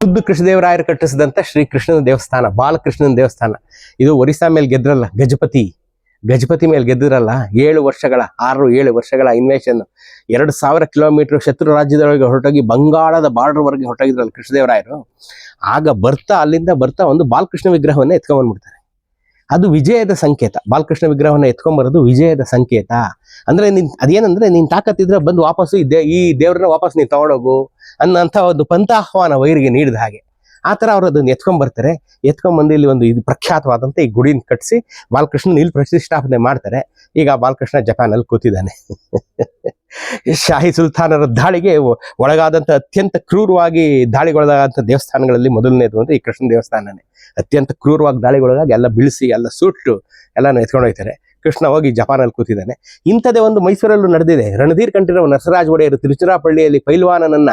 ಖುದ್ದು ಕೃಷ್ಣದೇವರಾಯರು ಕಟ್ಟಿಸಿದಂತ ಶ್ರೀ ಕೃಷ್ಣನ ದೇವಸ್ಥಾನ, ಬಾಲಕೃಷ್ಣನ ದೇವಸ್ಥಾನ. ಇದು ಒರಿಸ್ಸಾ ಮೇಲೆ ಗೆದ್ರಲ್ಲ, ಗಜಪತಿ. ಗಜಪತಿ ಮೇಲೆ ಗೆದ್ದಿರಲ್ಲ, ಏಳು ವರ್ಷಗಳ, ಆರು, ಏಳು ವರ್ಷಗಳ ಇನ್ವೇಷನ್ ಎರಡು ಸಾವಿರ ಕಿಲೋಮೀಟರ್ ಶತ್ರು ರಾಜ್ಯದೊಳಗೆ ಹೊರಟೋಗಿ ಬಂಗಾಳದ ಬಾರ್ಡರ್ ವರೆಗೆ ಹೊರಟೋಗಿದ್ರಲ್ಲ ಕೃಷ್ಣದೇವರಾಯರು. ಆಗ ಬರ್ತಾ, ಅಲ್ಲಿಂದ ಬರ್ತಾ ಒಂದು ಬಾಲಕೃಷ್ಣ ವಿಗ್ರಹವನ್ನ ಎತ್ಕೊಂಡ್ಬಂದ್ಬಿಡ್ತಾರೆ ಅದು ವಿಜಯದ ಸಂಕೇತ. ಬಾಲಕೃಷ್ಣ ವಿಗ್ರಹವನ್ನು ಎತ್ಕೊಂಬರೋದು ವಿಜಯದ ಸಂಕೇತ. ಅಂದ್ರೆ ನಿನ್, ಅದೇನಂದ್ರೆ ನೀನ್ ತಾಕತ್ತಿದ್ರೆ ಬಂದು ವಾಪಸ್ಸು ಈ ಈ ದೇವ್ರನ್ನ ವಾಪಸ್ ನೀನ್ ತಗೊಂಡೋಗು ಅನ್ನಂತ ಒಂದು ಪಂಥಾಹ್ವಾನ ವೈರಿಗೆ ನೀಡಿದ ಹಾಗೆ. ಆ ಥರ ಅವರು ಅದನ್ನ ಎತ್ಕೊಂಡ್ ಬರ್ತಾರೆ ಎತ್ಕೊಂಡ್ ಬಂದು ಇಲ್ಲಿ ಒಂದು ಇದು ಪ್ರಖ್ಯಾತವಾದಂಥ ಈ ಗುಡಿನ ಕಟ್ಟಿಸಿ ಬಾಲಕೃಷ್ಣನ ಇಲ್ಲಿ ಪ್ರತಿಷ್ಠಾಪನೆ ಮಾಡ್ತಾರೆ. ಈಗ ಬಾಲಕೃಷ್ಣ ಬಾಲಕೃಷ್ಣ ಜಪಾನಲ್ಲಿ ಕೂತಿದ್ದಾನೆ. ಶಾಹಿ ಸುಲ್ತಾನರ ದಾಳಿಗೆ ಒಳಗಾದಂಥ ಅತ್ಯಂತ ಕ್ರೂರವಾಗಿ ದಾಳಿಗೊಳಗಾದಂಥ ದೇವಸ್ಥಾನಗಳಲ್ಲಿ ಮೊದಲನೇದು ಅಂದ್ರೆ ಈ ಕೃಷ್ಣ ದೇವಸ್ಥಾನನೇ. ಅತ್ಯಂತ ಕ್ರೂರವಾಗಿ ದಾಳಿಗೊಳಗಾಗಿ ಎಲ್ಲ ಬಿಳಿಸಿ, ಎಲ್ಲ ಸುಟ್ಟು ಎಲ್ಲನೂ ಎತ್ಕೊಂಡು ಹೋಗ್ತಾರೆ. ಕೃಷ್ಣ ಹೋಗಿ ಜಪಾನಲ್ಲಿ ಕೂತಿದ್ದಾನೆ. ಇಂಥದೇ ಒಂದು ಮೈಸೂರಲ್ಲೂ ನಡೆದಿದೆ. ರಣಧೀರ್ ಕಂಠೀರವ ನರಸರಾಜ ಒಡೆಯರು ತಿರುಚಿರಾಪಳ್ಳಿಯಲ್ಲಿ ಪೈಲ್ವಾನನನ್ನ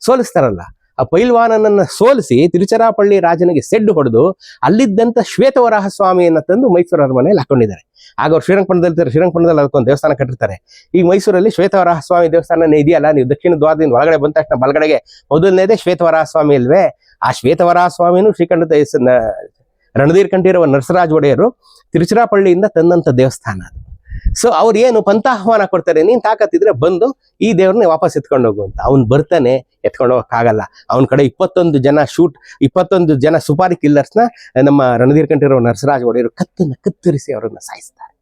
ಸೋಲಿಸ್ತಾರಲ್ಲ. ಆ ಪೈಲ್ವಾನನನ್ನ ಸೋಲಿಸಿ ತಿರುಚರಾಪಳ್ಳಿ ರಾಜನಿಗೆ ಸೆಡ್ಡು ಹೊಡೆದು ಅಲ್ಲಿದ್ದಂಥ ಶ್ವೇತವರಾಹ ಸ್ವಾಮಿಯನ್ನು ತಂದು ಮೈಸೂರು ಅರಮನೆಯಲ್ಲಿ ಹಾಕೊಂಡಿದ್ದಾರೆ. ಆಗ ಅವ್ರು ಶ್ರೀರಂಗಪಟ್ಟಣದಲ್ಲಿ ಇರ್ತಾರೆ, ಶ್ರೀರಂಗಪಟ್ಟಣದಲ್ಲಿ ಅದಕ್ಕೊಂದು ದೇವಸ್ಥಾನ ಕಟ್ಟಿರ್ತಾರೆ. ಈಗ ಮೈಸೂರಲ್ಲಿ ಶ್ವೇತವರಾಹ ಸ್ವಾಮಿ ದೇವಸ್ಥಾನನೇ ಇದೆಯಲ್ಲ ನೀವು ದಕ್ಷಿಣ ದ್ವಾರದಿಂದ ಒಳಗಡೆ ಬಂದ ತಕ್ಷಣ ಬಲಗಡೆಗೆ ಮೊದಲನೇದೇ ಶ್ವೇತವರಾಹ ಸ್ವಾಮಿ ಅಲ್ವೇ? ಆ ಶ್ವೇತವರಾಹ ಸ್ವಾಮಿನೂ ಶ್ರೀಕಂಠ ರಣಧೀರ್ ಕಂಠೀರವ ನರಸರಾಜ ಒಡೆಯರು ತಿರುಚಿರಾಪಳ್ಳಿಯಿಂದ ತಂದಂಥ ದೇವಸ್ಥಾನ ಅದು. ಸೊ ಅವ್ರು ಏನು ಪಂಥಾಹ್ವಾನ ಕೊಡ್ತಾರೆ, ನೀನ್ ತಾಕತ್ತಿದ್ರೆ ಬಂದು ಈ ದೇವ್ರನ್ನ ವಾಪಸ್ ಎತ್ಕೊಂಡು ಹೋಗು ಅಂತ. ಅವ್ನು ಬರ್ತಾನೆ, ಎತ್ಕೊಂಡು ಹೋಗಕ್ಕಾಗಲ್ಲ. ಅವನ ಕಡೆ ಇಪ್ಪತ್ತೊಂದು ಜನ ಶೂಟ್, ಇಪ್ಪತ್ತೊಂದು ಜನ ಸುಪಾರಿ ಕಿಲ್ಲರ್ಸ್ನ ನಮ್ಮ ರಣಧೀರ್ ಕಂಠಿರೋ ನರಸರಾಜ ಒಡೆಯರು ಕತ್ತನ್ನ ಕತ್ತರಿಸಿ ಅವರನ್ನ ಸಾಯಿಸ್ತಾರೆ.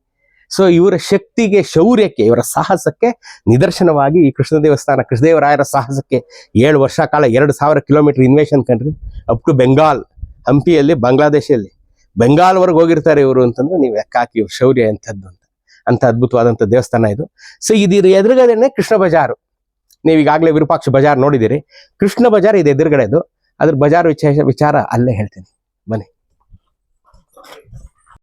ಸೊ ಇವರ ಶಕ್ತಿಗೆ, ಶೌರ್ಯಕ್ಕೆ, ಇವರ ಸಾಹಸಕ್ಕೆ ನಿದರ್ಶನವಾಗಿ ಈ ಕೃಷ್ಣ ದೇವಸ್ಥಾನ ಕೃಷ್ಣದೇವರಾಯರ ಸಾಹಸಕ್ಕೆ ಏಳು ವರ್ಷ ಕಾಲ, ಎರಡು ಸಾವಿರ kilometre invasion country. Up to Bengal ಹಂಪಿಯಲ್ಲಿ ಬಾಂಗ್ಲಾದೇಶಲ್ಲಿ ಬೆಂಗಾಲ್ವರೆಗೆ ಹೋಗಿರ್ತಾರೆ ಇವರು ಅಂತಂದ್ರೆ ನೀವು ಲೆಕ್ಕ ಶೌರ್ಯ ಎಂಥದ್ದು ಅಂತ. ಅಂತ ಅದ್ಭುತವಾದಂಥ ದೇವಸ್ಥಾನ ಇದು. ಸೊ ಇದು ಎದುರುಗಡೆನೆ ಕೃಷ್ಣ ಬಜಾರು. ನೀವೀಗಾಗಲೇ ವಿರೂಪಾಕ್ಷ ಬಜಾರ್ ನೋಡಿದ್ದೀರಿ. ಕೃಷ್ಣ ಬಜಾರ್ ಇದು ಎದುರುಗಡೆದು ಅದ್ರ ಬಜಾರ್ ವಿಶೇಷ ವಿಚಾರ ಅಲ್ಲೇ ಹೇಳ್ತೀನಿ. ಬನ್ನಿ.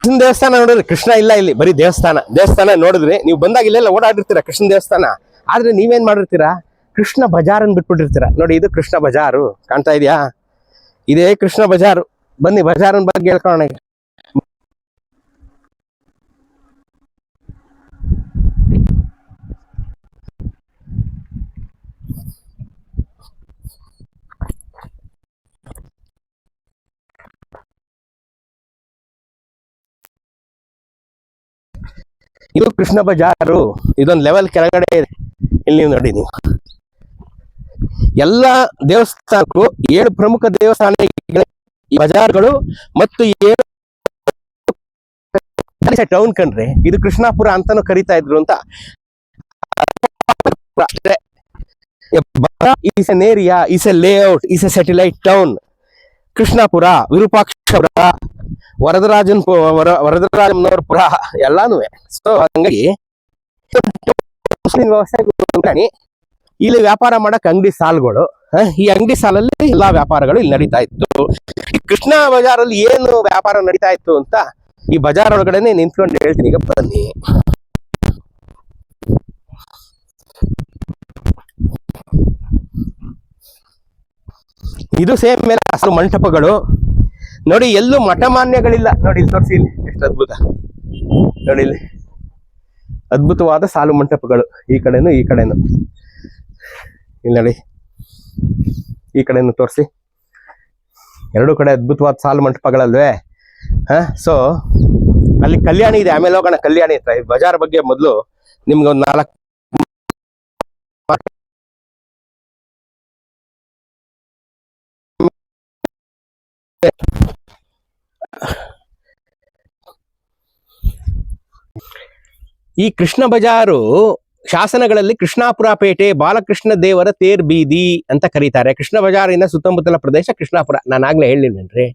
ಕೃಷ್ಣ ದೇವಸ್ಥಾನ ನೋಡಿದ್ರೆ ಕೃಷ್ಣ ಇಲ್ಲ ಇಲ್ಲಿ, ಬರೀ ದೇವಸ್ಥಾನ. ದೇವಸ್ಥಾನ ನೋಡಿದ್ರಿ ನೀವು ಬಂದಾಗ ಇಲ್ಲೆಲ್ಲ ಓಡಾಡಿರ್ತೀರಾ ಕೃಷ್ಣ ದೇವಸ್ಥಾನ? ಆದ್ರೆ ನೀವೇನ್ ಮಾಡಿರ್ತೀರಾ? ಕೃಷ್ಣ ಬಜಾರ್ ಅನ್ ಬಿಟ್ಬಿಟ್ಟಿರ್ತೀರ. ನೋಡಿ, ಇದು ಕೃಷ್ಣ ಬಜಾರು. ಕಾಣ್ತಾ ಇದೆಯಾ? ಇದೇ ಕೃಷ್ಣ ಬಜಾರು. ಬನ್ನಿ, ಬಜಾರನ್ ಬಗ್ಗೆ ಹೇಳ್ಕೊಳ್ಳೋಣ ಇದು ಕೃಷ್ಣ ಬಜಾರು. ಇದೊಂದು ಲೆವೆಲ್ ಕೆಳಗಡೆ ಇದೆ. ಇಲ್ಲಿ ನೀವು ನೋಡಿ ನೀವು. ಎಲ್ಲ ದೇವಸ್ಥಾನಕ್ಕೂ ಏಳು ಪ್ರಮುಖ ದೇವಸ್ಥಾನ ಬಜಾರ್ಗಳು ಮತ್ತು ಏಳು ಟೌನ್ ಕಂಡ್ರೆ ಇದು ಕೃಷ್ಣಾಪುರ ಅಂತಾನು ಕರಿತಾ ಇದ್ರು ಅಂತ. Is an area is a layout is a town Krishnapura Virupakshapura Varadarajan ವರ ವರದರಾಜನವರ ಪುರ ಎಲ್ಲಾನು ಸೊ ಹಂಗಾಗಿ ವ್ಯವಸ್ಥೆ ಇಲ್ಲಿ ವ್ಯಾಪಾರ ಮಾಡಕ್ ಅಂಗಡಿ ಸಾಲುಗಳು ಈ ಅಂಗಡಿ ಸಾಲಲ್ಲಿ ಎಲ್ಲಾ ವ್ಯಾಪಾರಗಳು ಇಲ್ಲಿ ನಡೀತಾ ಇತ್ತು. ಈ ಕೃಷ್ಣ ಬಜಾರಲ್ಲಿ ಏನು ವ್ಯಾಪಾರ ನಡೀತಾ ಇತ್ತು ಅಂತ ಈ ಬಜಾರ್ ಒಳಗಡೆನೆ ನಿಂತ್ಕೊಂಡು ಹೇಳ್ತೀನಿ. ಈಗ ಬನ್ನಿ. ಇದು ಸೇಮ್ ಮೇಲೆ ಹಸಿರು ಮಂಟಪಗಳು ನೋಡಿ, ಎಲ್ಲೂ ಮಠಮಾನ್ಯಗಳಿಲ್ಲ. ನೋಡಿ, ಇಲ್ಲಿ ತೋರಿಸಿ ಇಲ್ಲಿ. ಎಷ್ಟು ಅದ್ಭುತ. ನೋಡಿ ಇಲ್ಲಿ. ಅದ್ಭುತವಾದ ಸಾಲು ಮಂಟಪಗಳು. ಈ ಕಡೆನು ಈ ಕಡೆನು. ಇಲ್ಲಿ ನೋಡಿ. ಈ ಕಡೆನೂ ತೋರಿಸಿ. ಎರಡು ಕಡೆ ಅದ್ಭುತವಾದ ಸಾಲು ಮಂಟಪಗಳಲ್ವೇ? ಹಾ? ಸೊ ಅಲ್ಲಿ ಕಲ್ಯಾಣಿ ಇದೆ. ಆಮೇಲೆ ಹೋಗೋಣ. ಕಲ್ಯಾಣಿ ಹತ್ರ. ಬಜಾರ್ ಬಗ್ಗೆ ಮೊದಲು ನಿಮ್ಗೆ ಒಂದು ನಾಲ್ಕು ಈ ಕೃಷ್ಣ ಬಜಾರು ಶಾಸನಗಳಲ್ಲಿ ಕೃಷ್ಣಾಪುರ ಪೇಟೆ, ಬಾಲಕೃಷ್ಣ ದೇವರ ತೇರ್ ಬೀದಿ ಅಂತ ಕರೀತಾರೆ. ಕೃಷ್ಣ ಬಜಾರಿನ ಸುತ್ತಮುತ್ತಲ ಪ್ರದೇಶ ಕೃಷ್ಣಾಪುರ. ನಾನು ಆಗ್ಲೇ ಹೇಳಿದ್ದೇನ್ರಿ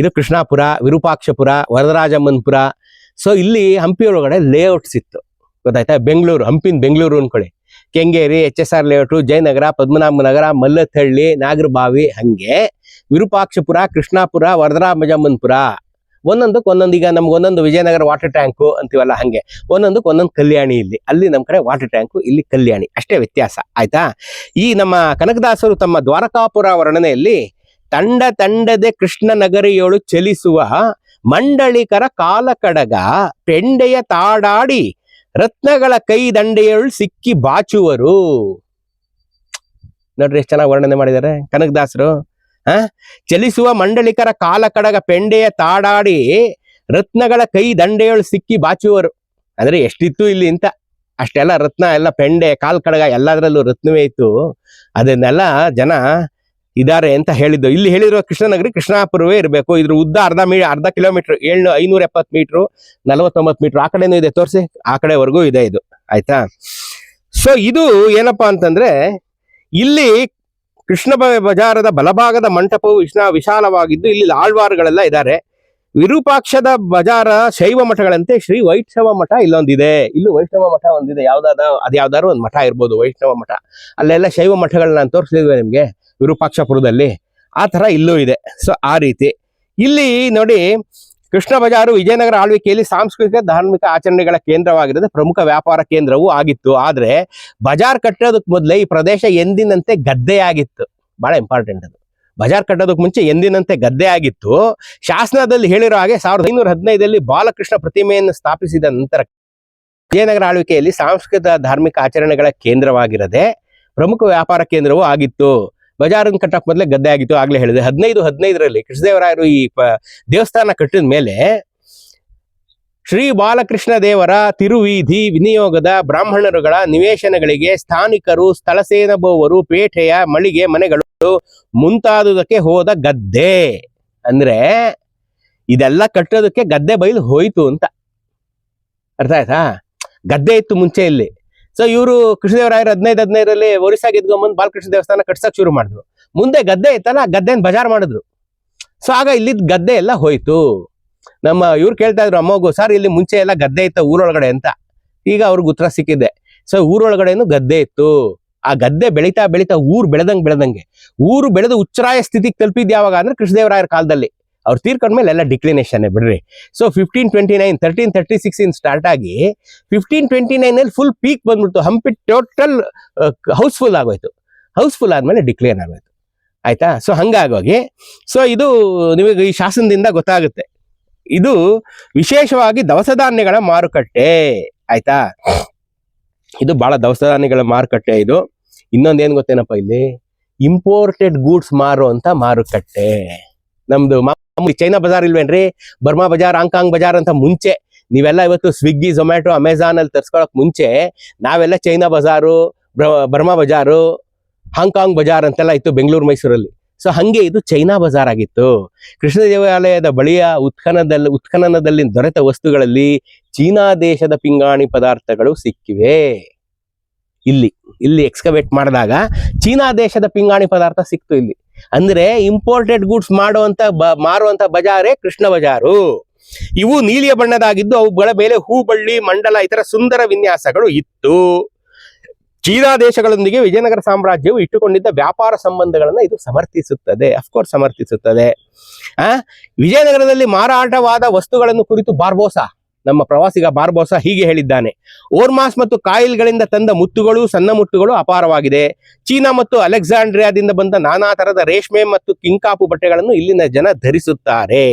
ಇದು ಕೃಷ್ಣಾಪುರ, ವಿರೂಪಾಕ್ಷಪುರ ವರದರಾಜಮ್ಮನ್ಪುರ ಸೊ ಇಲ್ಲಿ ಹಂಪಿ ಒಳಗಡೆ ಲೇಔಟ್ಸ್ ಇತ್ತು ಗೊತ್ತಾಯ್ತಾ? ಬೆಂಗಳೂರು, ಹಂಪಿನ ಬೆಂಗಳೂರು ಅನ್ಕೊಳ್ಳಿ. Kengeri, H S R layout Jayanagar, Padmanabha Nagar Mallathahalli Nagarbhavi ಹಂಗೆ ವಿರೂಪಾಕ್ಷಪುರ, ಕೃಷ್ಣಾಪುರ ವರದರಾಜಮ್ಮನ್ಪುರ ಒಂದೊಂದಕ್ಕೆ ಒಂದೊಂದು, ಈಗ ನಮ್ಗೆ ಒಂದೊಂದು ವಿಜಯನಗರ ವಾಟರ್ ಟ್ಯಾಂಕು ಅಂತೀವಲ್ಲ ಹಂಗೆ. ಒಂದೊಂದಕ್ಕೆ ಒಂದೊಂದು ಕಲ್ಯಾಣಿ ಇಲ್ಲಿ. ಅಲ್ಲಿ ನಮ್ಮ ಕಡೆ ವಾಟರ್ ಟ್ಯಾಂಕು ಇಲ್ಲಿ ಕಲ್ಯಾಣಿ. ಅಷ್ಟೇ ವ್ಯತ್ಯಾಸ, ಆಯ್ತಾ? ಈ ನಮ್ಮ ಕನಕದಾಸರು ತಮ್ಮ ದ್ವಾರಕಾಪುರ ವರ್ಣನೆಯಲ್ಲಿ ತಂಡ ತಂಡದೆ ಕೃಷ್ಣ ನಗರಿಯೋಳು ಚಲಿಸುವ ಮಂಡಳಿಕರ ಕಾಲಕಡಗ ಪೆಂಡೆಯ ತಾಡಾಡಿ ರತ್ನಗಳ ಕೈ ದಂಡೆಯೋಳು ಸಿಕ್ಕಿ ಬಾಚುವರು. ನೋಡ್ರಿ ಎಷ್ಟು ಚೆನ್ನಾಗಿ ವರ್ಣನೆ ಮಾಡಿದ್ದಾರೆ ಕನಕದಾಸರು. ಚಲಿಸುವ ಮಂಡಳಿಕರ ಕಾಲಕಡಗ ಪೆಂಡೆಯ ತಾಡಾಡಿ ರತ್ನಗಳ ಕೈ ದಂಡೆಯೊಳು ಸಿಕ್ಕಿ ಬಾಚುವರು. ಅಂದ್ರೆ ಎಷ್ಟಿತ್ತು ಇಲ್ಲಿ ಅಂತ ಅಷ್ಟೆಲ್ಲ ರತ್ನ, ಎಲ್ಲ ಪೆಂಡೆ ಕಾಲ್ ಕಡಗ ಎಲ್ಲದರಲ್ಲೂ ರತ್ನವೇ ಇತ್ತು. ಅದನ್ನೆಲ್ಲ ಜನ ಇದಾರೆ ಅಂತ ಹೇಳಿದ್ದು. ಇಲ್ಲಿ ಹೇಳಿರುವ ಕೃಷ್ಣನಗರಿ ಕೃಷ್ಣಾಪುರವೇ ಇರಬೇಕು. ಇದ್ರ ಉದ್ದ ಅರ್ಧ ಮೀ, ಅರ್ಧ ಕಿಲೋಮೀಟರ್ ಏಳು ಐನೂರ ಎಪ್ಪತ್ತು ಮೀಟ್ರು, ನಲವತ್ತೊಂಬತ್ತು ಮೀಟ್ರ್ ಆ ಕಡೆನೂ ಇದೆ. ತೋರಿಸಿ, ಆ ಕಡೆವರೆಗೂ ಇದೆ ಇದು. ಆಯ್ತಾ? ಸೊ ಇದು ಏನಪ್ಪಾ ಅಂತಂದ್ರೆ, ಇಲ್ಲಿ ಕೃಷ್ಣ ಬಜಾರದ ಬಲಭಾಗದ ಮಂಟಪವು ವಿಷ್ಣ ವಿಶಾಲವಾಗಿದ್ದು ಇಲ್ಲಿ ಆಳ್ವಾರುಗಳೆಲ್ಲ ಇದ್ದಾರೆ. ವಿರೂಪಾಕ್ಷದ ಬಜಾರ ಶೈವ ಮಠಗಳಂತೆ ಶ್ರೀ ವೈಷ್ಣವ ಮಠ ಇಲ್ಲೊಂದಿದೆ. ಇಲ್ಲೂ ವೈಷ್ಣವ ಮಠ ಒಂದಿದೆ. ಯಾವ್ದಾದ ಅದು ಯಾವ್ದಾದ್ರು ಒಂದು ಮಠ ಇರ್ಬೋದು, ವೈಷ್ಣವ ಮಠ. ಅಲ್ಲೆಲ್ಲ ಶೈವ ಮಠಗಳನ್ನ ನಾನು ತೋರಿಸಿದ್ವಿ ನಿಮ್ಗೆ, ವಿರೂಪಾಕ್ಷಪುರದಲ್ಲಿ. ಆ ತರ ಇಲ್ಲೂ ಇದೆ. ಸೊ ಆ ರೀತಿ. ಇಲ್ಲಿ ನೋಡಿ ಕೃಷ್ಣ ಬಜಾರು ವಿಜಯನಗರ ಆಳ್ವಿಕೆಯಲ್ಲಿ ಸಾಂಸ್ಕೃತಿಕ, ಧಾರ್ಮಿಕ ಆಚರಣೆಗಳ ಕೇಂದ್ರವಾಗಿರುತ್ತೆ ಪ್ರಮುಖ ವ್ಯಾಪಾರ ಕೇಂದ್ರವೂ ಆಗಿತ್ತು. ಆದ್ರೆ ಬಜಾರ್ ಕಟ್ಟೋದಕ್ಕೆ ಮೊದಲೇ ಈ ಪ್ರದೇಶ ಎಂದಿನಂತೆ ಗದ್ದೆಯಾಗಿತ್ತು. ಬಹಳ ಇಂಪಾರ್ಟೆಂಟ್ ಅದು. ಬಜಾರ್ ಕಟ್ಟೋದಕ್ಕೆ ಮುಂಚೆ ಎಂದಿನಂತೆ ಗದ್ದೆ ಆಗಿತ್ತು ಶಾಸನದಲ್ಲಿ ಹೇಳಿರೋ ಹಾಗೆ ಸಾವಿರದ ಐನೂರ ಹದಿನೈದರಲ್ಲಿ ಬಾಲಕೃಷ್ಣ ಪ್ರತಿಮೆಯನ್ನು ಸ್ಥಾಪಿಸಿದ ನಂತರ ವಿಜಯನಗರ ಆಳ್ವಿಕೆಯಲ್ಲಿ ಸಾಂಸ್ಕೃತಿಕ, ಧಾರ್ಮಿಕ ಆಚರಣೆಗಳ ಕೇಂದ್ರವಾಗಿರದೆ ಪ್ರಮುಖ ವ್ಯಾಪಾರ ಕೇಂದ್ರವೂ ಆಗಿತ್ತು. ಬಜಾರನ್ ಕಟ್ಟಕ್ ಮೊದಲೇ ಗದ್ದೆ ಆಗಿತ್ತು, ಆಗ್ಲೇ ಹೇಳಿದೆ. ಹದಿನೈದು, ಹದಿನೈದರಲ್ಲಿ ಕೃಷ್ಣದೇವರಾಯರು ಈ ದೇವಸ್ಥಾನ ಕಟ್ಟಿದ ಮೇಲೆ ಶ್ರೀ ಬಾಲಕೃಷ್ಣ ದೇವರ ತಿರುವೀಧಿ ವಿನಿಯೋಗದ ಬ್ರಾಹ್ಮಣರುಗಳ ನಿವೇಶನಗಳಿಗೆ ಸ್ಥಾನಿಕರು ಸ್ಥಳಸೇನಬೋವರು ಪೇಟೆಯ ಮಳಿಗೆ ಮನೆಗಳು ಮುಂತಾದುದಕ್ಕೆ ಹೋದ ಗದ್ದೆ. ಅಂದ್ರೆ ಇದೆಲ್ಲ ಕಟ್ಟೋದಕ್ಕೆ ಗದ್ದೆ ಬಯಲು ಹೋಯ್ತು ಅಂತ. ಅರ್ಥ ಆಯ್ತಾ? ಗದ್ದೆ ಇತ್ತು ಮುಂಚೆ ಇಲ್ಲಿ. ಸೊ ಇವರು ಕೃಷ್ಣದೇವರಾಯರು ಹದಿನೈದು ಹದಿನೈದರಲ್ಲಿ ಒರಿಸ್ಸಾ ಇದ್ಕೊಂಬಂದು ಬಾಲಕೃಷ್ಣ ದೇವಸ್ಥಾನ ಕಟ್ಸಕ್ ಶುರು ಮಾಡಿದ್ರು. ಮುಂದೆ ಗದ್ದೆ ಇತ್ತಲ್ಲ, ಗದ್ದೆನ ಬಜಾರ್ ಮಾಡಿದ್ರು. ಸೊ ಆಗ ಇಲ್ಲಿದ್ ಗದ್ದೆ ಎಲ್ಲ ಹೋಯ್ತು. ನಮ್ಮ ಇವ್ರು ಕೇಳ್ತಾ ಇದ್ರು, ಅಮ್ಮಗು, ಸರ್ ಇಲ್ಲಿ ಮುಂಚೆ ಎಲ್ಲ ಗದ್ದೆ ಇತ್ತ ಊರೊಳಗಡೆ ಅಂತ. ಈಗ ಅವ್ರಿಗೆ ಉತ್ತರ ಸಿಕ್ಕಿದೆ. ಸೊ ಊರೊಳಗಡೆನು ಗದ್ದೆ ಇತ್ತು. ಆ ಗದ್ದೆ ಬೆಳೀತಾ ಬೆಳೀತಾ ಊರು ಬೆಳೆದಂಗೆ ಬೆಳೆದಂಗೆ. ಊರು ಬೆಳೆದು ಉಚ್ಚರಾಯ ಸ್ಥಿತಿಗೆ ತಲುಪಿದ್ಯಾವಾಗ ಅಂದ್ರೆ ಕೃಷ್ಣದೇವರಾಯರ ಕಾಲದಲ್ಲಿ. ಅವ್ರು ತೀರ್ಕೊಂಡ್ಮೇಲೆ ಎಲ್ಲ ಡಿಕ್ಲಿನೇಷನ್ ಬಿಡ್ರಿ. So fifteen twenty nine thirteen thirty six in start ಆಗಿ ಫಿಫ್ಟೀನ್ ಟ್ವೆಂಟಿ ನೈನ್ ಅಲ್ಲಿ ಫುಲ್ ಪೀಕ್ ಬಂದ್ಬಿಡ್ತು ಹಂಪಿ ಟೋಟಲ್ ಹೌಸ್ಫುಲ್ ಆಗೋಯ್ತು. ಹೌಸ್ಫುಲ್ ಆದ್ಮೇಲೆ ಡಿಕ್ಲೇರ್ ಆಗೋಯ್ತು. ಆಯ್ತಾ? ಸೊ ಹಂಗಾಗೋಗಿ ಸೊ ಇದು ನಿಮಗೆ ಈ ಶಾಸನದಿಂದ ಗೊತ್ತಾಗುತ್ತೆ. ಇದು ವಿಶೇಷವಾಗಿ ದವಸ ಧಾನ್ಯಗಳ ಮಾರುಕಟ್ಟೆ. ಆಯ್ತಾ? ಇದು ಬಹಳ ದವಸ ಧಾನ್ಯಗಳ ಮಾರುಕಟ್ಟೆ ಇದು. ಇನ್ನೊಂದೇನ್ ಗೊತ್ತೇನಪ್ಪ ಇಲ್ಲಿ? ಇಂಪೋರ್ಟೆಡ್ ಗೂಡ್ಸ್ ಮಾರೋ ಅಂತ ಮಾರುಕಟ್ಟೆ. ನಮ್ದು ಮಾಮೂಲಿ ಚೈನಾ ಬಜಾರ್ ಇಲ್ವೇನ್ರಿ? ಬರ್ಮಾ ಬಜಾರ್ ಹಾಂಗ್ಕಾಂಗ್ ಬಜಾರ್ ಅಂತ ಮುಂಚೆ, ನೀವೆಲ್ಲ ಇವತ್ತು ಸ್ವಿಗ್ಗಿ ಝೊಮ್ಯಾಟೊ ಅಮೆಝಾನ್ ಅಲ್ಲಿ ತರ್ಸ್ಕೊಳಕ್ ಮುಂಚೆ, ನಾವೆಲ್ಲ ಚೈನಾ ಬಜಾರು ಬರ್ಮಾ ಬಜಾರು ಹಾಂಗ್ಕಾಂಗ್ ಬಜಾರ್ ಅಂತೆಲ್ಲ ಇತ್ತು ಬೆಂಗಳೂರು ಮೈಸೂರಲ್ಲಿ ಸೊ ಹಂಗೆ ಇದು ಚೈನಾ ಬಜಾರ್ ಆಗಿತ್ತು. ಕೃಷ್ಣ ದೇವಾಲಯದ ಬಳಿಯ ಉತ್ಖನದಲ್ಲಿ, ಉತ್ಖನನದಲ್ಲಿ ದೊರೆತ ವಸ್ತುಗಳಲ್ಲಿ ಚೀನಾ ದೇಶದ ಪಿಂಗಾಣಿ ಪದಾರ್ಥಗಳು ಸಿಕ್ಕಿವೆ. ಇಲ್ಲಿ ಇಲ್ಲಿ ಎಕ್ಸ್ಕವೇಟ್ ಮಾಡಿದಾಗ ಚೀನಾ ದೇಶದ ಪಿಂಗಾಣಿ ಪದಾರ್ಥ ಸಿಕ್ತು ಇಲ್ಲಿ. ಅಂದ್ರೆ ಇಂಪೋರ್ಟೆಡ್ ಗೂಡ್ಸ್ ಮಾಡುವಂತ ಮಾರುವಂತ ಬಜಾರೇ ಕೃಷ್ಣ ಬಜಾರು. ಇವು ನೀಲಿಯ ಬಣ್ಣದಾಗಿದ್ದು ಅವುಗಳ ಮೇಲೆ ಹೂ ಬಳ್ಳಿ ಮಂಡಲ ಇತರ ಸುಂದರ ವಿನ್ಯಾಸಗಳು ಇತ್ತು. ಚೀನಾ ದೇಶಗಳೊಂದಿಗೆ ವಿಜಯನಗರ ಸಾಮ್ರಾಜ್ಯವು ಇಟ್ಟುಕೊಂಡಿದ್ದ ವ್ಯಾಪಾರ ಸಂಬಂಧಗಳನ್ನ ಇದು ಸಮರ್ಥಿಸುತ್ತದೆ. ಅಫ್ಕೋರ್ಸ್ ಸಮರ್ಥಿಸುತ್ತದೆ. ಆ? ವಿಜಯನಗರದಲ್ಲಿ ಮಾರಾಟವಾದ ವಸ್ತುಗಳನ್ನು ಕುರಿತು ಬಾರ್ಬೋಸಾ? ನಮ್ಮ ಪ್ರವಾಸಿಗ ಬಾರ್ಬೋಸಾ ಹೀಗೆ ಹೇಳಿದ್ದಾನೆ, ಓರ್ಮಾಸ್ ಮತ್ತು ಕಾಯಿಲ್ಗಳಿಂದ ತಂದ ಮುತ್ತುಗಳು, ಸಣ್ಣ ಮುತ್ತುಗಳು ಅಪಾರವಾಗಿದೆ. ಚೀನಾ ಮತ್ತು ಅಲೆಕ್ಸಾಂಡ್ರಿಯಾದಿಂದ ಬಂದ ನಾನಾ ತರದ ರೇಷ್ಮೆ ಮತ್ತು ಕಿಂಕಾಪು ಬಟ್ಟೆಗಳನ್ನು ಇಲ್ಲಿನ ಜನ ಧರಿಸುತ್ತಾರೆ.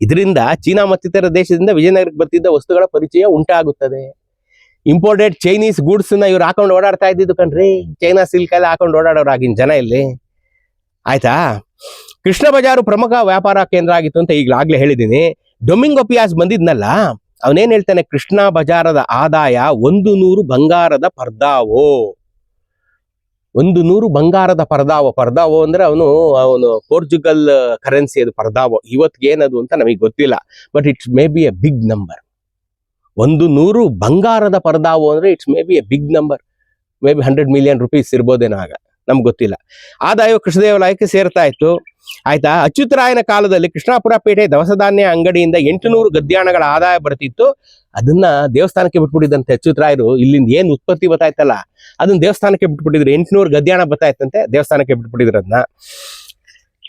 ಇದರಿಂದ ಚೀನಾ ಮತ್ತಿತರ ದೇಶದಿಂದ ವಿಜಯನಗರಕ್ಕೆ ಬರ್ತಿದ್ದ ವಸ್ತುಗಳ ಪರಿಚಯ ಉಂಟಾಗುತ್ತದೆ. ಇಂಪೋರ್ಟೆಡ್ ಚೈನೀಸ್ ಗೂಡ್ಸ್ನ ಇವ್ರು ಹಾಕೊಂಡು ಓಡಾಡ್ತಾ ಇದ್ದಿದ್ದು ಕಣ್ರಿ. ಚೈನಾ ಸಿಲ್ಕ್ ಎಲ್ಲ ಹಾಕೊಂಡು ಓಡಾಡೋರು ಆಗಿನ ಜನ ಇಲ್ಲಿ. ಆಯ್ತಾ? ಕೃಷ್ಣ ಬಜಾರು ಪ್ರಮುಖ ವ್ಯಾಪಾರ ಕೇಂದ್ರ ಆಗಿತ್ತು ಅಂತ ಈಗಲಾಗ್ಲೇ ಹೇಳಿದ್ದೀನಿ. ಡೊಮಿಂಗೊಪಿಯಾಸ್ ಬಂದಿದ್ನಲ್ಲ ಅವನೇನ್ ಹೇಳ್ತಾನೆ? ಕೃಷ್ಣ ಬಜಾರದ ಆದಾಯ ಒಂದು ನೂರು ಬಂಗಾರದ ಪರ್ದಾವೋ. ಒಂದು ನೂರು ಬಂಗಾರದ ಪರ್ದಾವೋ. ಪರ್ದಾವೋ ಅಂದ್ರೆ ಅವನು ಅವನು ಪೋರ್ಚುಗಲ್ ಕರೆನ್ಸಿ ಅದು ಪರ್ದಾವೋ. ಇವತ್ತಿಗೆ ಏನದು ಅಂತ ನಮಗೆ ಗೊತ್ತಿಲ್ಲ. But it's may be a big number ಒಂದು ನೂರು ಬಂಗಾರದ ಪರ್ದಾವೋ ಅಂದ್ರೆ it's may be a big number may be hundred million rupees ಇರ್ಬೋದೇನೋ ಆಗ. ನಮ್ಗೆ ಗೊತ್ತಿಲ್ಲ. ಆದಾಯವು ಕೃಷ್ಣದೇವಾಲಯಕ್ಕೆ ಸೇರ್ತಾ ಇತ್ತು ಆಯ್ತಾ? ಅಚ್ಯುತರಾಯನ ಕಾಲದಲ್ಲಿ ಕೃಷ್ಣಾಪುರ ಪೇಟೆ ದವಸ ಧಾನ್ಯ ಅಂಗಡಿಯಿಂದ ಎಂಟುನೂರು ಗದ್ಯಾಣಗಳ ಆದಾಯ ಬರ್ತಿತ್ತು. ಅದನ್ನ ದೇವಸ್ಥಾನಕ್ಕೆ ಬಿಟ್ಬಿಟ್ಟಿದ್ದಂತೆ ಅಚ್ಯುತರಾಯರು, ಇಲ್ಲಿಂದ ಏನ್ ಉತ್ಪತ್ತಿ ಬತ್ತಾಯ್ತಲ್ಲ ಅದನ್ನ ದೇವಸ್ಥಾನಕ್ಕೆ ಬಿಟ್ಬಿಟ್ಟಿದ್ರು, ಎಂಟುನೂರು ಗದ್ಯಾಣ ಬತ್ತಾಯ್ತಂತೆ ದೇವಸ್ಥಾನಕ್ಕೆ ಬಿಟ್ಬಿಟ್ಟಿದ್ರು ಅದನ್ನ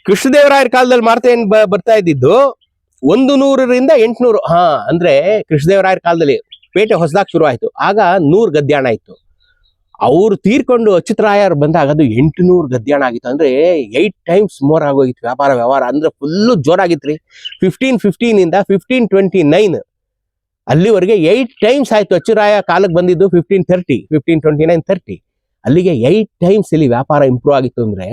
ಕೃಷ್ಣದೇವರಾಯರ ಕಾಲದಲ್ಲಿ ಮಾರ್ತೆ ಏನ್ ಬರ್ತಾ ಇದ್ದಿದ್ದು? ಒಂದು ನೂರರಿಂದ ಎಂಟುನೂರು, ಹಾ, ಅಂದ್ರೆ ಕೃಷ್ಣದೇವರಾಯರ ಕಾಲದಲ್ಲಿ ಪೇಟೆ ಹೊಸದಾಗಿ ಶುರು ಆಯ್ತು ಆಗ ನೂರು ಗದ್ಯಾಣ ಇತ್ತು. ಅವ್ರು ತೀರ್ಕೊಂಡು ಅಚ್ಯುತರಾಯರು ಬಂದಾಗ ಅದು ಎಂಟುನೂರು ಗದ್ಯಾಣ ಆಗಿತ್ತು. ಅಂದ್ರೆ ಏಟ್ ಟೈಮ್ಸ್ ಮೋರ್ ಆಗೋಗಿತ್ತು ವ್ಯಾಪಾರ, ವ್ಯವಹಾರ. ಅಂದ್ರೆ ಫುಲ್ಲು ಜೋರಾಗಿತ್ತು ರೀ ಫಿಫ್ಟೀನ್ ಫಿಫ್ಟೀನ್ ಇಂದ ಫಿಫ್ಟೀನ್ ಟ್ವೆಂಟಿ ನೈನ್ ಅಲ್ಲಿವರೆಗೆ ಏಯ್ಟ್ ಟೈಮ್ಸ್ ಆಯ್ತು ಅಚ್ಚುರಾಯ ಕಾಲಕ್ಕೆ ಬಂದಿದ್ದು fifteen thirty fifteen twenty nine thirty ಅಲ್ಲಿಗೆ ಏಯ್ಟ್ ಟೈಮ್ಸ್ ಇಲ್ಲಿ ವ್ಯಾಪಾರ ಇಂಪ್ರೂವ್ ಆಗಿತ್ತು ಅಂದ್ರೆ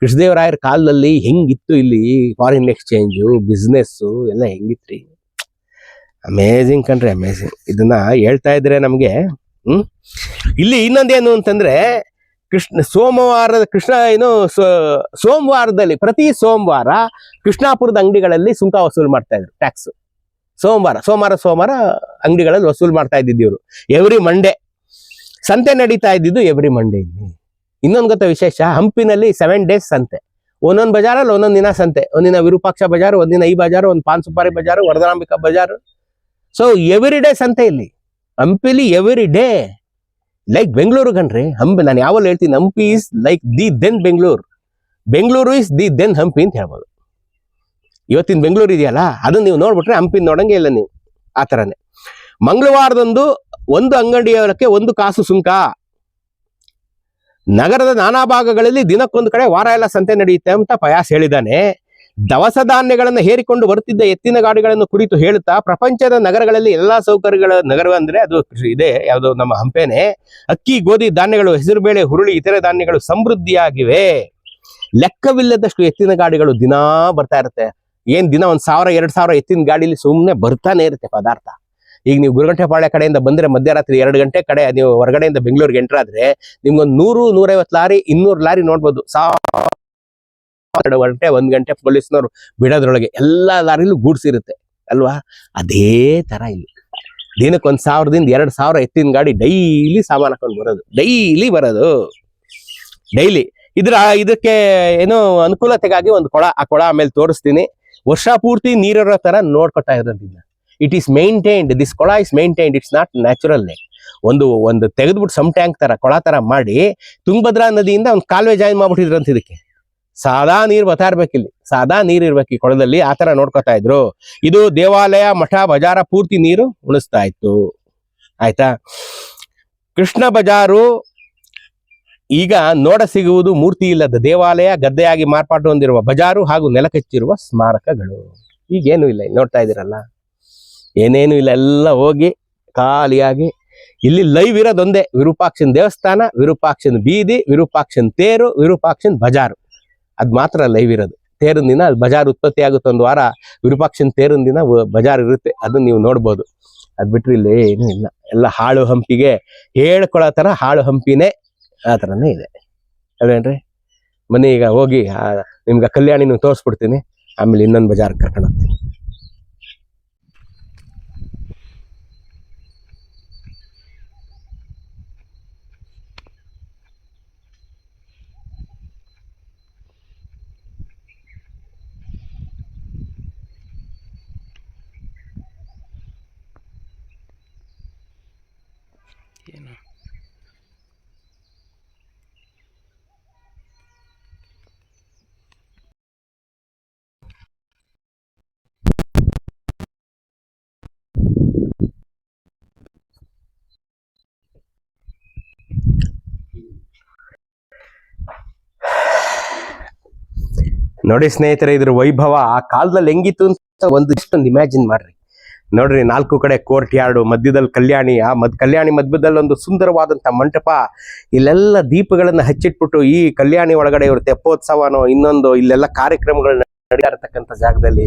ಕೃಷ್ಣದೇವರಾಯರ ಕಾಲದಲ್ಲಿ ಹೆಂಗಿತ್ತು ಇಲ್ಲಿ ಫಾರಿನ್ ಎಕ್ಸ್ಚೇಂಜು ಬಿಸ್ನೆಸ್ಸು ಎಲ್ಲ ಹೆಂಗಿತ್ರಿ? ಅಮೇಝಿಂಗ್ ಕಣ್ರಿ ಅಮೇಝಿಂಗ್ ಇದನ್ನ ಹೇಳ್ತಾ ಇದ್ರೆ ನಮಗೆ ಹ್ಮ್? ಇಲ್ಲಿ ಇನ್ನೊಂದೇನು ಅಂತಂದ್ರೆ, ಕೃಷ್ಣ ಸೋಮವಾರ ಕೃಷ್ಣ ಏನು ಸೋಮವಾರದಲ್ಲಿ, ಪ್ರತಿ ಸೋಮವಾರ ಕೃಷ್ಣಾಪುರದ ಅಂಗಡಿಗಳಲ್ಲಿ ಸುಂಕ ವಸೂಲು ಮಾಡ್ತಾ ಇದ್ರು ಟ್ಯಾಕ್ಸ್ ಸೋಮವಾರ ಸೋಮವಾರ ಸೋಮವಾರ ಅಂಗಡಿಗಳಲ್ಲಿ ವಸೂಲ್ ಮಾಡ್ತಾ ಇದ್ದಿದ್ದು ಇವರು. Every Monday. ಸಂತೆ ನಡೀತಾ ಇದ್ದಿದ್ದು ಎವ್ರಿ ಮಂಡೇ ಇಲ್ಲಿ. ಇನ್ನೊಂದು ಗೊತ್ತ ವಿಶೇಷ? ಹಂಪಿನಲ್ಲಿ ಸೆವೆನ್ ಡೇಸ್ ಸಂತೆ. ಒಂದೊಂದು ಬಜಾರಲ್ಲಿ ಒಂದೊಂದು ದಿನ ಸಂತೆ. ಒಂದಿನ ವಿರೂಪಾಕ್ಷ ಬಜಾರ್, ಒಂದಿನ ಈ ಬಜಾರ್, ಒಂದು ಪಾನ್ ಸುಪಾರಿ ಬಜಾರ್ ವರದಾಂಬಿಕಾ ಬಜಾರ್. ಸೊ ಎವ್ರಿ ಡೇ ಸಂತೆ ಇಲ್ಲಿ. ಹಂಪಿಲಿ ಎವ್ರಿ ಡೇ ಲೈಕ್ ಬೆಂಗಳೂರು ಕಣ್ರಿ ಹಂಪಿ, ನಾನು ಯಾವಲ್ಲಿ ಹೇಳ್ತೀನಿ, Hampi is like the then Bengaluru Bengaluru is the then Hampi ಅಂತ ಹೇಳ್ಬೋದು. ಇವತ್ತಿನ ಬೆಂಗಳೂರು ಇದೆಯಲ್ಲ, ಅದನ್ನ ನೀವು ನೋಡ್ಬಿಟ್ರೆ ಹಂಪಿ ನೋಡಂಗೆ ಇಲ್ಲ ನೀವು, ಆ ಥರನೇ ಮಂಗಳವಾರದಂದು ಒಂದು ಅಂಗಡಿಯವರಕ್ಕೆ ಒಂದು ಕಾಸು ಸುಂಕ. ನಗರದ ನಾನಾ ಭಾಗಗಳಲ್ಲಿ ದಿನಕ್ಕೊಂದು ಕಡೆ ವಾರ ಎಲ್ಲ ಸಂತೆ ನಡೆಯುತ್ತೆ ಅಂತ ಪಯಾಸ್ ಹೇಳಿದ್ದಾನೆ. ದವಸ ಧಾನ್ಯಗಳನ್ನು ಹೇರಿಕೊಂಡು ಬರುತ್ತಿದ್ದ ಎತ್ತಿನ ಗಾಡಿಗಳನ್ನು ಕುರಿತು ಹೇಳುತ್ತಾ ಪ್ರಪಂಚದ ನಗರಗಳಲ್ಲಿ ಎಲ್ಲಾ ಸೌಕರ್ಯಗಳ ನಗರ ಅಂದ್ರೆ ಅದು ಇದೆ, ಯಾವುದು ನಮ್ಮ ಹಂಪೆನೆ. ಅಕ್ಕಿ, ಗೋಧಿ ಧಾನ್ಯಗಳು ಹೆಸರುಬೇಳೆ ಹುರುಳಿ, ಇತರೆ ಧಾನ್ಯಗಳು ಸಮೃದ್ಧಿಯಾಗಿವೆ. ಲೆಕ್ಕವಿಲ್ಲದಷ್ಟು ಎತ್ತಿನ ಗಾಡಿಗಳು ದಿನಾ ಬರ್ತಾ ಇರುತ್ತೆ. ಏನ್ ದಿನ ಒಂದ್ ಸಾವಿರ, ಎರಡ್ ಸಾವಿರ ಎತ್ತಿನ ಗಾಡಿಲಿ ಸುಮ್ಮನೆ ಬರ್ತಾನೆ ಇರುತ್ತೆ ಪದಾರ್ಥ. ಈಗ ನೀವು ಗುರುಗಂಟೆಪಾಳ್ಯ ಕಡೆಯಿಂದ ಬಂದ್ರೆ ಮಧ್ಯರಾತ್ರಿ ಎರಡು ಗಂಟೆ ಕಡೆ, ನೀವು ಹೊರಗಡೆಯಿಂದ ಬೆಂಗಳೂರಿಗೆ ಎಂಟ್ರಾದ್ರೆ ನಿಮ್ಗೊಂದು ನೂರು, ನೂರೈವತ್ತು ಲಾರಿ, ಇನ್ನೂರು ಲಾರಿ ನೋಡ್ಬೋದು. ಸಾವಿರ ಗಂಟೆ, ಒಂದು ಗಂಟೆ ಪೊಲೀಸ್ನವ್ರು ಬಿಡೋದ್ರೊಳಗೆ ಎಲ್ಲ ದಾರಿಲೂ ಗೂಡ್ಸಿರುತ್ತೆ, ಅಲ್ವಾ? ಅದೇ ತರ ಇಲ್ಲಿ. ದಿನಕ್ಕೆ ಒಂದ್ ಸಾವಿರದಿಂದ ಎರಡು ಸಾವಿರ ಎತ್ತಿನ ಗಾಡಿ ಡೈಲಿ ಸಾಮಾನು ಹಾಕೊಂಡು ಬರೋದು, ಡೈಲಿ ಬರೋದು. ಡೈಲಿ. ಇದ್ರ, ಇದಕ್ಕೆ ಏನೋ ಅನುಕೂಲತೆಗಾಗಿ ಒಂದು ಕೊಳ, ಆ ಕೊಳ ಆಮೇಲೆ ತೋರಿಸ್ತೀನಿ. ವರ್ಷ ಪೂರ್ತಿ ನೀರಿರೋ ತರ ನೋಡ್ಕೊತಾ ಇರೋದಿಲ್ಲ ಇಟ್ ಈಸ್ ಮೇಂಟೈನ್ಡ್ ದಿಸ್ ಕೊಳ is maintained it's not natural lake ಒಂದು ಒಂದು ತೆಗೆದ್ಬಿಟ್ಟು ಸಮ್ ಟ್ಯಾಂಕ್ ತರ, ಕೊಳ ತರ ಮಾಡಿ ತುಂಗಭದ್ರಾ ನದಿಯಿಂದ ಒಂದು ಕಾಲುವೆ ಜಾಯಿನ್ ಮಾಡ್ಬಿಟ್ಟಿದ್ರಂತ ಇದಕ್ಕೆ. ಸಾದಾ ನೀರು ಬರ್ತಾ ಇರ್ಬೇಕಿಲ್ಲಿ ಸಾದಾ ನೀರು ಇರ್ಬೇಕು ಈ ಕೊಳದಲ್ಲಿ. ಆ ತರ ನೋಡ್ಕೊತಾ ಇದ್ರು. ಇದು ದೇವಾಲಯ, ಮಠ, ಬಜಾರ ಪೂರ್ತಿ ನೀರು ಉಣಿಸ್ತಾ ಇತ್ತು. ಆಯ್ತಾ? ಕೃಷ್ಣ ಬಜಾರು ಈಗ ನೋಡ ಸಿಗುವುದು ಮೂರ್ತಿ ಇಲ್ಲದ ದೇವಾಲಯ, ಗದ್ದೆಯಾಗಿ ಮಾರ್ಪಾಟು ಹೊಂದಿರುವ ಬಜಾರು ಹಾಗೂ ನೆಲಕಚ್ಚಿರುವ ಸ್ಮಾರಕಗಳು. ಈಗೇನು ಇಲ್ಲಿ. ನೋಡ್ತಾ ಇದ್ದೀರಲ್ಲ? ಏನೇನು ಇಲ್ಲ. ಎಲ್ಲ ಹೋಗಿ ಖಾಲಿಯಾಗಿ ಇಲ್ಲಿ ಲೈವ್ ಇರೋದೊಂದೇ. ವಿರೂಪಾಕ್ಷನ್ ದೇವಸ್ಥಾನ, ವಿರೂಪಾಕ್ಷನ್ ಬೀದಿ, ವಿರೂಪಾಕ್ಷನ್ ತೇರು, ವಿರೂಪಾಕ್ಷನ್ ಬಜಾರು. ಅದ್ ಮಾತ್ರ ಲೈವ್ ಇರೋದು. ತೇರಿನ ದಿನ ಅದು ಬಜಾರ್ ಉತ್ಪತ್ತಿ ಆಗುತ್ತೆ ಒಂದು ವಾರ, ವಿರೂಪಾಕ್ಷನ ತೇರಿನ ದಿನ ಬಜಾರ್ ಇರುತ್ತೆ. ಅದನ್ನ ನೀವು ನೋಡ್ಬೋದು. ಅದು ಬಿಟ್ಟರೆ ಇಲ್ಲಿ ಏನೂ ಇಲ್ಲ. ಎಲ್ಲ ಹಾಳು ಹಂಪಿಗೆ ಹೇಳ್ಕೊಳ್ಳೋ ಥರ ಹಾಳು ಹಂಪಿನೇ ಆ ಥರನೇ ಇದೆ. ಅದೇನ್ರಿ? ಮನೆ ಈಗ ಹೋಗಿ ನಿಮ್ಗೆ ಕಲ್ಯಾಣಿನೂ ತೋರಿಸ್ಬಿಡ್ತೀನಿ. ಆಮೇಲೆ ಇನ್ನೊಂದು ಬಜಾರ್ ಕರ್ಕೊಂಡು ಹೋಗ್ತೀನಿ. ನೋಡಿ ಸ್ನೇಹಿತರೆ, ಇದ್ರ ವೈಭವ ಆ ಕಾಲದಲ್ಲಿ ಹೆಂಗಿತ್ತು ಅಂತ ಒಂದು ಇಷ್ಟೊಂದು ಇಮ್ಯಾಜಿನ್ ಮಾಡ್ರಿ. ನೋಡ್ರಿ, ನಾಲ್ಕು ಕಡೆ ಕೋರ್ಟ್ ಯಾರ್ಡು ಮಧ್ಯದಲ್ಲಿ ಕಲ್ಯಾಣಿ, ಆ ಮದ್, ಕಲ್ಯಾಣಿ ಮಧ್ಯದಲ್ಲಿ ಒಂದು ಸುಂದರವಾದಂತ ಮಂಟಪ, ಇಲ್ಲೆಲ್ಲ ದೀಪಗಳನ್ನ ಹಚ್ಚಿಟ್ಬಿಟ್ಟು ಈ ಕಲ್ಯಾಣಿ ಒಳಗಡೆ ಇವ್ರ ತೆಪ್ಪೋತ್ಸವನೋ, ಇನ್ನೊಂದು ಇಲ್ಲೆಲ್ಲ ಕಾರ್ಯಕ್ರಮಗಳನ್ನ ನಡೀತಾ ಜಾಗದಲ್ಲಿ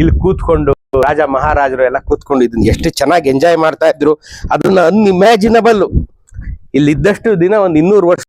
ಇಲ್ಲಿ ಕೂತ್ಕೊಂಡು ರಾಜ ಮಹಾರಾಜರು ಎಲ್ಲ ಕೂತ್ಕೊಂಡು ಇದನ್ನ ಎಷ್ಟು ಚೆನ್ನಾಗಿ ಎಂಜಾಯ್ ಮಾಡ್ತಾ ಇದ್ರು. ಅದನ್ನ ಅನ್ಇಮ್ಯಾಜಿನಬಲ್ ಇಲ್ಲಿ ಇದ್ದಷ್ಟು ದಿನ ಒಂದು ಇನ್ನೂರು ವರ್ಷ